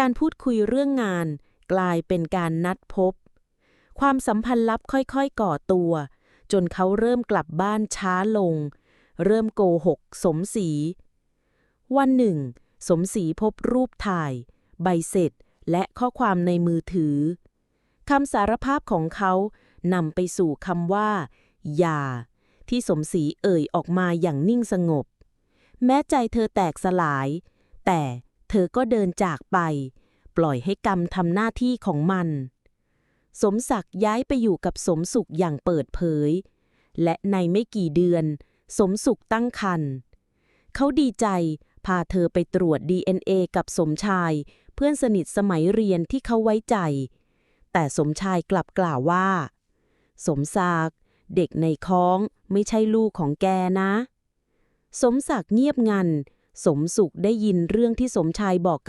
การพูดคุยเรื่องงาน กลายเป็นการนัดพบ ความสัมพันธ์ลับค่อยๆ ก่อตัว จนเขาเริ่มกลับบ้านช้าลง เริ่มโกหก สมศรี วันหนึ่ง สมศรีพบรูปถ่าย ใบเสร็จและข้อความในมือถือคำสารภาพของเขานำไปสู่คำว่า อย่า ที่สมศรีเอ่ยออกมาอย่างนิ่งสงบ แม้ใจเธอแตกสลาย แต่ เธอก็เดินจากไป ปล่อยให้กรรมทำหน้าที่ของมัน สมศักดิ์ย้ายไปอยู่กับสมสุขอย่างเปิดเผย และในไม่กี่เดือน สมสุขตั้งครรภ์เขาดีใจพาเธอไปตรวจ DNA กับสมชาย เพื่อนสนิทสมัยเรียนที่เขาไว้ใจ แต่สมชายกลับกล่าวว่า สมศักดิ์เด็กในท้องไม่ใช่ลูกของแกนะ สมศักดิ์เงียบงัน สมสุขได้ยินเรื่องที่สมชายบอกกับ